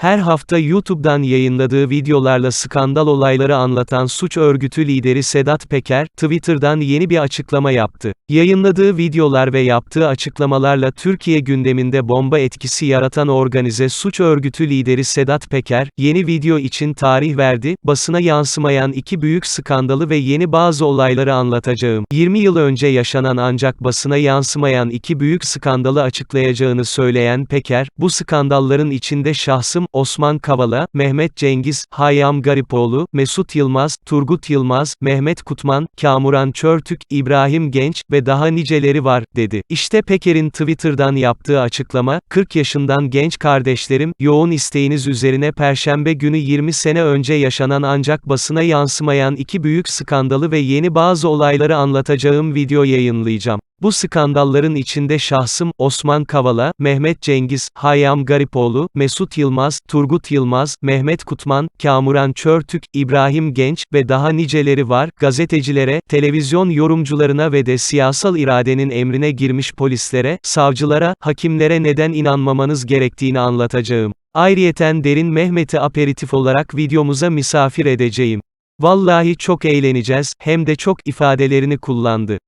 Her hafta YouTube'dan yayınladığı videolarla skandal olayları anlatan suç örgütü lideri Sedat Peker, Twitter'dan yeni bir açıklama yaptı. Yayınladığı videolar ve yaptığı açıklamalarla Türkiye gündeminde bomba etkisi yaratan organize suç örgütü lideri Sedat Peker, yeni video için tarih verdi, basına yansımayan iki büyük skandalı ve yeni bazı olayları anlatacağım. 20 yıl önce yaşanan ancak basına yansımayan iki büyük skandalı açıklayacağını söyleyen Peker, bu skandalların içinde şahsım, Osman Kavala, Mehmet Cengiz, Hayyam Garipoğlu, Mesut Yılmaz, Turgut Yılmaz, Mehmet Kutman, Kamuran Çörtük, İbrahim Genç ve daha niceleri var, dedi. İşte Peker'in Twitter'dan yaptığı açıklama, 40 yaşından genç kardeşlerim, yoğun isteğiniz üzerine Perşembe günü 20 sene önce yaşanan ancak basına yansımayan iki büyük skandalı ve yeni bazı olayları anlatacağım video yayınlayacağım. Bu skandalların içinde şahsım, Osman Kavala, Mehmet Cengiz, Hayyam Garipoğlu, Mesut Yılmaz, Turgut Yılmaz, Mehmet Kutman, Kamuran Çörtük, İbrahim Genç ve daha niceleri var, gazetecilere, televizyon yorumcularına ve de siyasal iradenin emrine girmiş polislere, savcılara, hakimlere neden inanmamanız gerektiğini anlatacağım. Ayrıyeten Derin Mehmet'i aperitif olarak videomuza misafir edeceğim. Vallahi çok eğleneceğiz, hem de çok ifadelerini kullandı.